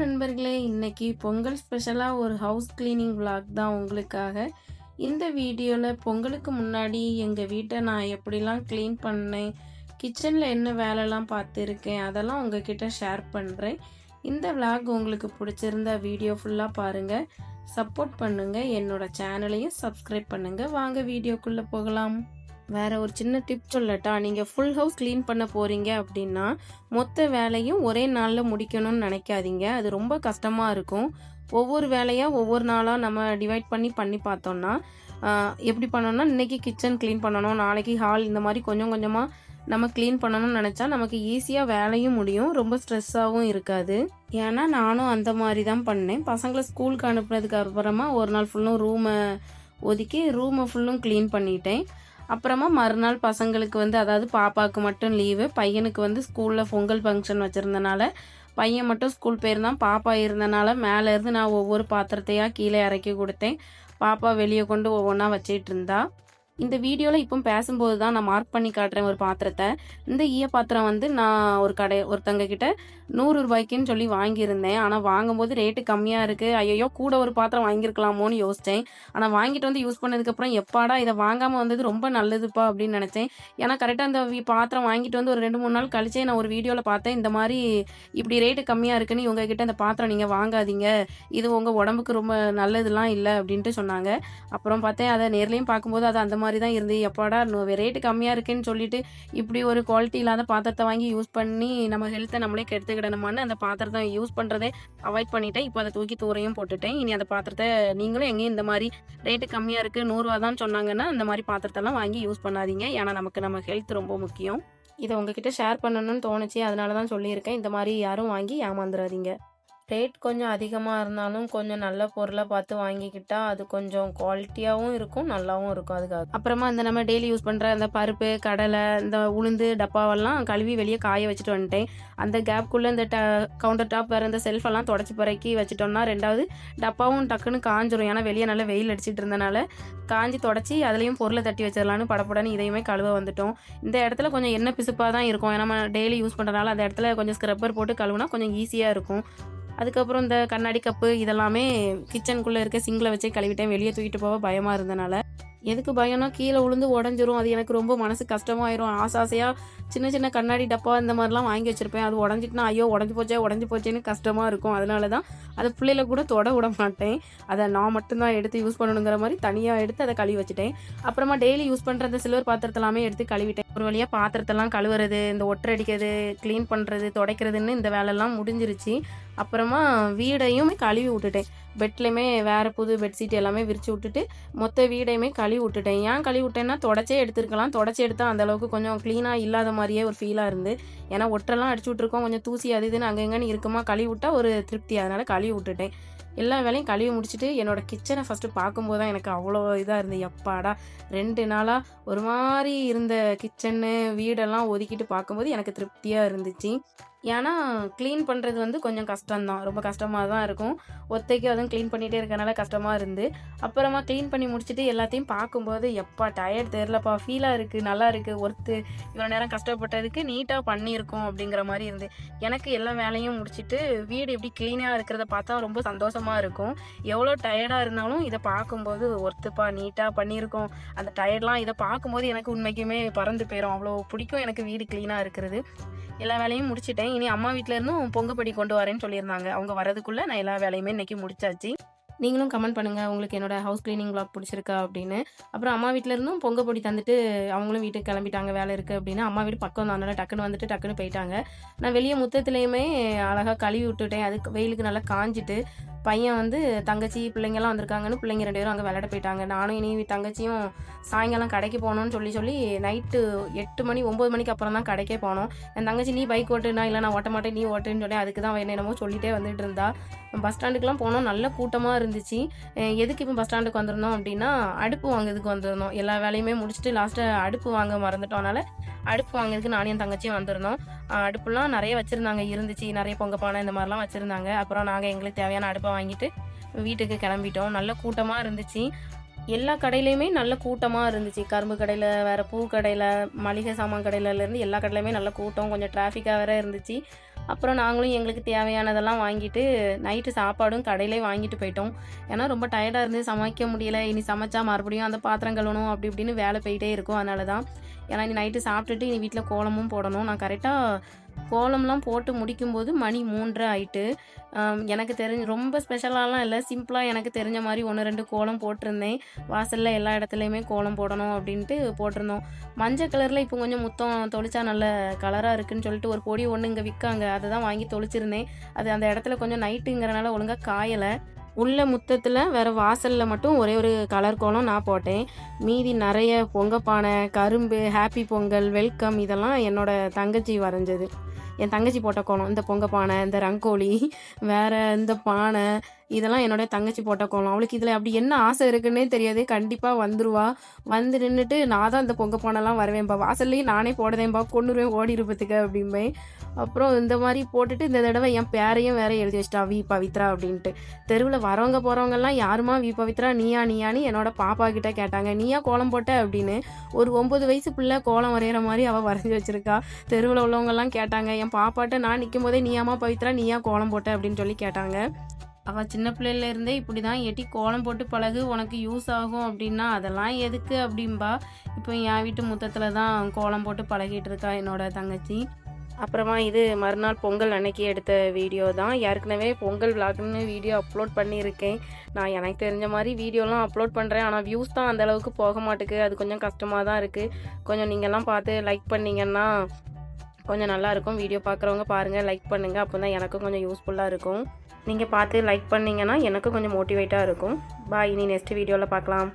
நண்பர்களே இன்னைக்கு பொங்கல் ஸ்பெஷலாக ஒரு ஹவுஸ் கிளீனிங் விளாக் தான் உங்களுக்காக. இந்த வீடியோவில் பொங்கலுக்கு முன்னாடி எங்கள் வீட்டை நான் எப்படிலாம் க்ளீன் பண்ணேன் கிச்சனில் என்ன வேலைலாம் பார்த்துருக்கேன் அதெல்லாம் உங்ககிட்ட ஷேர் பண்ணுறேன் இந்த விளாக் உங்களுக்கு பிடிச்சிருந்தா வீடியோ ஃபுல்லாக பாருங்கள் சப்போர்ட் பண்ணுங்கள் என்னோடய சேனலையும் சப்ஸ்கிரைப் பண்ணுங்கள் வாங்க வீடியோக்குள்ளே போகலாம். வேற ஒரு சின்ன டிப் சொல்லட்டா நீங்கள் ஃபுல் ஹவுஸ் க்ளீன் பண்ண போகிறீங்க அப்படின்னா மொத்த வேலையும் ஒரே நாளில் முடிக்கணும்னு நினைக்காதீங்க. அது ரொம்ப கஷ்டமாக இருக்கும். ஒவ்வொரு வேலையாக ஒவ்வொரு நாளாக நம்ம டிவைட் பண்ணி பண்ணி பார்த்தோம்னா எப்படி பண்ணணும்னா இன்னைக்கு கிச்சன் க்ளீன் பண்ணணும் நாளைக்கு ஹால் இந்த மாதிரி கொஞ்சம் கொஞ்சமாக நம்ம க்ளீன் பண்ணணும்னு நினச்சா நமக்கு ஈஸியாக வேலையும் முடியும். ரொம்ப ஸ்ட்ரெஸ்ஸாகவும் இருக்காது. ஏன்னா நானும் அந்த மாதிரி தான் பண்ணேன். பசங்களை ஸ்கூலுக்கு அனுப்புனதுக்கு அப்புறமா ஒரு நாள் ஃபுல்லும் ரூமை ஒதுக்கி ரூமை ஃபுல்லும் க்ளீன் பண்ணிட்டேன். அப்புறமா மறுநாள் பசங்களுக்கு வந்து அதாவது பாப்பாவுக்கு மட்டும் லீவு பையனுக்கு வந்து ஸ்கூலில் பொங்கல் ஃபங்க்ஷன் வச்சுருந்தனால பையன் மட்டும் ஸ்கூல் போயிருந்தான். பாப்பா இருந்தனால மேலே இருந்து நான் ஒவ்வொரு பாத்திரத்தையாக கீழே இறக்கி கொடுத்தேன். பாப்பா வெளியே கொண்டு ஒவ்வொன்றா வச்சிட்டு இருந்தா. இந்த வீடியோவில் இப்போ பேசும்போது தான் நான் மார்க் பண்ணி காட்டுறேன் ஒரு பாத்திரத்தை. இந்த ஈய பாத்திரம் வந்து நான் ஒரு கடை ஒருத்தங்க கிட்ட நூறு ரூபாய்க்குன்னு சொல்லி வாங்கியிருந்தேன். ஆனால் வாங்கும்போது ரேட்டு கம்மியாக இருக்குது ஐயோ கூட ஒரு பாத்திரம் வாங்கியிருக்கலாமோன்னு யோசித்தேன் ஆனால் வாங்கிட்டு வந்து யூஸ் பண்ணதுக்கப்புறம் எப்பாடா இதை வாங்காமல் வந்தது ரொம்ப நல்லதுப்பா அப்படின்னு நினச்சேன். ஏன்னா கரெக்டாக அந்த வி- பாத்திரம் வாங்கிட்டு வந்து ஒரு ரெண்டு மூணு நாள் கழிச்சே நான் ஒரு வீடியோவில் பார்த்தேன். இந்த மாதிரி இப்படி ரேட்டு கம்மியாக இருக்குன்னு இவங்க கிட்ட இந்த பாத்திரம் நீங்கள் வாங்காதீங்க. இது உங்கள் உடம்புக்கு ரொம்ப நல்லதுலாம் இல்லை அப்படின்ட்டு சொன்னாங்க. அப்புறம் பார்த்தேன் அதை நேர்லேயும் பார்க்கும்போது அது அந்த மாதிரி மாதிரி தான் இருந்து எப்பாடா ரேட்டு கம்மியாக இருக்குன்னு சொல்லிட்டு இப்படி ஒரு குவாலிட்டி இல்லாத பாத்திரத்தை வாங்கி யூஸ் பண்ணி நம்ம ஹெல்த்தை நம்மளே கெடுத்துக்கிடணுமான்னு அந்த பாத்திரத்தை யூஸ் பண்ணுறதே அவாய்ட் பண்ணிட்டேன். இப்போ அதை தூக்கி தூரையும் போட்டுட்டேன். இனி அந்த பாத்திரத்தை நீங்களும் எங்கேயும் இந்த மாதிரி ரேட்டு கம்மியாக இருக்குது நூறுரூவா தான் சொன்னாங்கன்னா இந்த மாதிரி பாத்திரத்தெல்லாம் வாங்கி யூஸ் பண்ணாதீங்க. ஏன்னா நமக்கு நம்ம ஹெல்த் ரொம்ப முக்கியம். இதை உங்ககிட்ட ஷேர் பண்ணணும்னு தோணுச்சு. அதனால தான் சொல்லியிருக்கேன். இந்த மாதிரி யாரும் வாங்கி ஏமாந்துடாதீங்க ரேட் கொஞ்சம் அதிகமாக இருந்தாலும் கொஞ்சம் நல்ல பொருளை பார்த்து வாங்கிக்கிட்டா அது கொஞ்சம் குவாலிட்டியாகவும் இருக்கும் நல்லாவும் இருக்கும் அதுக்காக. அப்புறமா இந்த நம்ம டெய்லி யூஸ் பண்ணுற அந்த பருப்பு கடலை இந்த உளுந்து டப்பாவெல்லாம் கழுவி வெளியே காய வச்சுட்டு வந்துட்டேன். அந்த கேப்குள்ளே இந்த ட கவுண்டர் டாப் வேறு இந்த செல்ஃபெல்லாம் தொடச்சி பிறக்கி வச்சிட்டோம்னா ரெண்டாவது டப்பாவும் டக்குன்னு காஞ்சிரும். ஏன்னா வெளியே நல்லா வெயில் அடிச்சிட்டு இருந்தனால காஞ்சி தொடச்சி அதுலேயும் பொருளை தட்டி வச்சிடலான்னு படப்படன்னு இதையுமே கழுவ வந்துட்டோம். இந்த இடத்துல கொஞ்சம் எண்ணெய் பிசுப்பாக தான் இருக்கும். ஏன்னா நம்ம டெய்லி யூஸ் பண்ணுறதுனால அந்த இடத்துல கொஞ்சம் ஸ்க்ரப்பர் போட்டு கழுவுனா கொஞ்சம் ஈஸியாக இருக்கும். அதுக்கப்புறம் இந்த கண்ணாடி கப்பு இதெல்லாமே கிச்சனுக்குள்ளே இருக்க சிங்கில் வச்சே கழுவிட்டேன். வெளியே தூக்கிட்டு போக பயமாக இருந்தனால. எதுக்கு பயம்னா கீழே உளுந்து உடஞ்சிரும். அது எனக்கு ரொம்ப மனசு கஷ்டமாயிரும். ஆசை ஆசையாக சின்ன சின்ன கண்ணாடி டப்பா இந்த மாதிரிலாம் வாங்கி வச்சுருப்பேன். அது உடஞ்சிட்டுனா ஐயோ உடஞ்சி போச்சே உடஞ்சி போச்சேன்னு கஷ்டமாக இருக்கும். அதனால தான் அதை பிள்ளையில கூட தொட விட மாட்டேன். அதை நான் மட்டும்தான் எடுத்து யூஸ் பண்ணணுங்கிற மாதிரி தனியாக எடுத்து அதை கழுவி வச்சுட்டேன். அப்புறமா டெய்லி யூஸ் பண்ணுற அந்த சில்வர் பாத்திரத்தெல்லாமே எடுத்து கழுவிட்டேன். ஒரு வழியாக பாத்திரத்தெல்லாம் கழுவுறது இந்த ஒட்டரை அடிக்கிறது க்ளீன் பண்ணுறது துடைக்கிறதுன்னு இந்த வேலைலாம் முடிஞ்சிருச்சு. அப்புறமா வீடையும் கழுவி விட்டுட்டேன். பெட்லையுமே வேறு புது பெட்ஷீட் எல்லாமே விரித்து விட்டுட்டு மொத்த வீடையுமே கழுவி விட்டுட்டேன். ஏன் கழுவி விட்டேன்னா தொடச்சே எடுத்துருக்கலாம். தொடச்சி எடுத்தால் அந்தளவுக்கு கொஞ்சம் க்ளீனாக இல்லாத மாதிரியே ஒரு ஃபீலாக இருந்து. ஏன்னா ஒட்டெல்லாம் அடிச்சு விட்ருக்கோம் கொஞ்சம் தூசி அது இதுன்னு அங்கே இருக்குமா? கழுவி விட்டால் ஒரு திருப்தி. அதனால் கழுவி விட்டுட்டேன். எல்லா வேலையும் கழுவி முடிச்சுட்டு என்னோட கிச்சனை ஃபஸ்ட்டு பார்க்கும்போது தான் எனக்கு அவ்வளோ இதாக இருந்தது. எப்பாடா ரெண்டு நாளாக ஒரு மாதிரி இருந்த கிச்சன்னு வீடெல்லாம் ஒதுக்கிட்டு பார்க்கும்போது எனக்கு திருப்தியாக இருந்துச்சு. ஏன்னா க்ளீன் பண்ணுறது வந்து கொஞ்சம் கஷ்டம்தான். ரொம்ப கஷ்டமாக தான் இருக்கும். ஒத்தைக்கு அதுவும் க்ளீன் பண்ணிகிட்டே இருக்கனால கஷ்டமாக இருந்து. அப்புறமா க்ளீன் பண்ணி முடிச்சுட்டு எல்லாத்தையும் பார்க்கும்போது எப்பா டயர்ட் தெரிலப்பா ஃபீலாக இருக்குது நல்லா இருக்குது ஒர்த்து இவ்வளோ நேரம் கஷ்டப்பட்டதுக்கு நீட்டாக பண்ணியிருக்கோம் அப்படிங்கிற மாதிரி இருந்து. எனக்கு எல்லா வேலையும் முடிச்சுட்டு வீடு எப்படி க்ளீனாக இருக்கிறத பார்த்தா ரொம்ப சந்தோஷமாக இருக்கும். எவ்வளோ டயர்டாக இருந்தாலும் இதை பார்க்கும்போது ஒர்த்துப்பா நீட்டாக பண்ணியிருக்கோம். அந்த டயர்ட்லாம் இதை பார்க்கும்போது எனக்கு உண்மைக்குமே பறந்து போயிடும் அவ்வளோ பிடிக்கும் எனக்கு வீடு க்ளீனாக இருக்கிறது. எல்லா வேலையும் முடிச்சிட்டேன். இனி அம்மா வீட்ல இருந்தும் பொங்கப்படி கொண்டு வரேன்னு சொல்லியிருந்தாங்க. அவங்க வரதுக்குள்ள நான் எல்லா வேலையுமே இன்னைக்கு முடிச்சாச்சு. நீங்களும் கமெண்ட் பண்ணுங்க. உங்களுக்கு என்னோட ஹவுஸ் கிளீனிங் பிளாக் பிடிச்சிருக்கா அப்படின்னு. அப்புறம் அம்மா வீட்ல இருந்தும் பொடி தந்துட்டு அவங்களும் வீட்டுக்கு கிளம்பிட்டாங்க. வேலை இருக்கு அப்படின்னு. அம்மா வீடு பக்கம் தான். டக்குன்னு வந்துட்டு டக்குன்னு போயிட்டாங்க. நான் வெளியே முத்தத்துலேயுமே அழகாக கழுவி விட்டுட்டேன். அதுக்கு வெயிலுக்கு நல்லா காஞ்சிட்டு பையன் வந்து தங்கச்சி பிள்ளைங்கெல்லாம் வந்திருக்காங்கன்னு பிள்ளைங்க ரெண்டு பேரும் அங்கே விளையாட போயிட்டாங்க. நானும் இனி தங்கச்சியும் சாயங்காலம் கடைக்கு போகணும்னு சொல்லி சொல்லி நைட்டு எட்டு மணி ஒம்பது மணிக்கு அப்புறம் தான் கடைக்கே போனோம். என் தங்கச்சி நீ பைக் ஓட்டுனா இல்லை நான் ஓட்ட மாட்டேன் நீ ஓட்டுன்னு சொல்லி அதுக்கு தான் அவ என்னென்னமோ சொல்லிட்டே வந்துட்டு இருந்தா. பஸ் ஸ்டாண்டுக்குலாம் போனோம். நல்ல கூட்டமாக இருந்துச்சு. எதுக்கு இப்போ பஸ் ஸ்டாண்டுக்கு வந்திருந்தோம் அப்படின்னா அடுப்பு வாங்குறதுக்கு வந்திருந்தோம். எல்லா வேலையுமே முடிச்சுட்டு லாஸ்ட்டாக அடுப்பு வாங்க மறந்துட்டோம். அதனால் அடுப்பு வாங்குறதுக்கு நானும் என் தங்கச்சியும் வந்திருந்தோம். அடுப்புலாம் நிறைய வச்சுருந்தாங்க. இருந்துச்சு. நிறைய பொங்க பானை இந்த மாதிரிலாம் வச்சுருந்தாங்க. அப்புறம் நாங்கள் எங்களுக்கு தேவையான அடுப்பை வாங்கிட்டு வீட்டுக்கு கிளம்பிட்டோம். நல்ல கூட்டமாக இருந்துச்சு. எல்லா கடையிலையுமே நல்ல கூட்டமாக இருந்துச்சு. கரும்பு கடையில் வேறு பூ கடையில் மளிகை சாமான் கடையிலேருந்து எல்லா கடையிலையுமே நல்ல கூட்டம். கொஞ்சம் டிராஃபிக்காக வேறு இருந்துச்சு. அப்புறம் நாங்களும் எங்களுக்கு தேவையானதெல்லாம் வாங்கிட்டு நைட்டு சாப்பாடும் கடையிலே வாங்கிட்டு போயிட்டோம். ஏன்னா ரொம்ப டயர்டாக இருந்து சமைக்க முடியல. இனி சமைச்சா மறுபடியும் அந்த பாத்திரம் கழுவணும் அப்படி இப்படின்னு வேலை போயிட்டே இருக்கும். அதனால தான் ஏன்னா இனி நைட்டு சாப்பிட்டுட்டு இனி வீட்டில் கோலமும் போடணும். நான் கரெக்டாக கோலம்லாம் போட்டு முடிக்கும்போது மணி மூன்றரை ஆயிட்டு எனக்கு தெரிஞ்ச ரொம்ப ஸ்பெஷலாலாம் இல்லை. சிம்பிளாக எனக்கு தெரிஞ்ச மாதிரி ஒன்று ரெண்டு கோலம் போட்டிருந்தேன். வாசலில் எல்லா இடத்துலையுமே கோலம் போடணும் அப்படின்ட்டு போட்டிருந்தோம். மஞ்சள் கலரில் இப்போ கொஞ்சம் முத்தம் தொளிச்சா நல்ல கலராக இருக்குன்னு சொல்லிட்டு ஒரு பொடி ஒன்று இங்கே விற்காங்க அதை தான் வாங்கி தொளிச்சிருந்தேன். அது அந்த இடத்துல கொஞ்சம் நைட்டுங்கிறனால ஒழுங்காக காயலை. உள்ள முத்தத்தில் வேறு வாசலில் மட்டும் ஒரே ஒரு கலர் கோலம் நான் போட்டேன். மீதி நிறைய பொங்கப்பானை கரும்பு ஹாப்பி பொங்கல் வெல்கம் இதெல்லாம் என்னோட தங்கச்சி வரைஞ்சது. என் தங்கச்சி போட்ட கோலம் இந்த பொங்க பானை இந்த ரங்கோலி வேற இந்த பானை இதெல்லாம் என்னோட தங்கச்சி போட்ட கோலம். அவளுக்கு இதில் அப்படி என்ன ஆசை இருக்குன்னே தெரியாது. கண்டிப்பாக வந்துருவா. வந்து நின்றுட்டு நான் தான் இந்த பொங்கப்பானைலாம் வரவேன்பா. வாசல்லையும் நானே போடுதேன்பா கொண்டுருவேன் ஓடி இருப்பதுக்கு அப்படிம்பேன் அப்புறம் இந்த மாதிரி போட்டுட்டு இந்த தடவை என் பேரையும் வேற எழுதி வச்சிட்டா வி பவித்ரா அப்படின்ட்டு. தெருவில் வரவங்க போகிறவங்கெல்லாம் யாருமா? வி பவித்ரா நீயா நீயான்னு என்னோட பாப்பா கிட்ட கேட்டாங்க. நீயா கோலம் போட்ட அப்படின்னு ஒரு ஒம்பது வயசு பிள்ளை கோலம் வரைகிற மாதிரி அவள் வரைஞ்சி வச்சிருக்கா. தெருவில் உள்ளவங்கெல்லாம் கேட்டாங்க. என் பாப்பாட்ட நான் நிற்கும் போதே நீயாமா பவித்ரா நீயா கோலம் போட்ட அப்படின்னு சொல்லி கேட்டாங்க. அவள் சின்ன பிள்ளையில இருந்தே இப்படி தான் எட்டி கோலம் போட்டு பழகு உனக்கு யூஸ் ஆகும் அப்படின்னா அதெல்லாம் எதுக்கு அப்படிம்பா? இப்போ என் வீட்டு முத்தத்தில் தான் கோலம் போட்டு பழகிட்டு இருக்கா என்னோட தங்கச்சி. அப்புறமா இது மறுநாள் பொங்கல் அன்னைக்கு எடுத்த வீடியோ தான். ஏற்கனவே பொங்கல் விளாக்னு வீடியோ அப்லோட் பண்ணியிருக்கேன். நான் எனக்கு தெரிஞ்ச மாதிரி வீடியோலாம் அப்லோட் பண்ணுறேன் ஆனால் வியூஸ் தான் அந்தளவுக்கு போக மாட்டேக்கு. அது கொஞ்சம் கஷ்டமாக தான் இருக்குது கொஞ்சம் நீங்கள்லாம் பார்த்து லைக் பண்ணிங்கன்னா கொஞ்சம் நல்லாயிருக்கும் வீடியோ பார்க்குறவங்க பாருங்கள் லைக் பண்ணுங்கள் அப்போ தான் எனக்கும் கொஞ்சம் யூஸ்ஃபுல்லாக இருக்கும். நீங்கள் பார்த்து லைக் பண்ணீங்கன்னா எனக்கும் கொஞ்சம் மோட்டிவேட்டாக இருக்கும். பாய் இனி நெக்ஸ்ட் வீடியோவில் பார்க்கலாம்.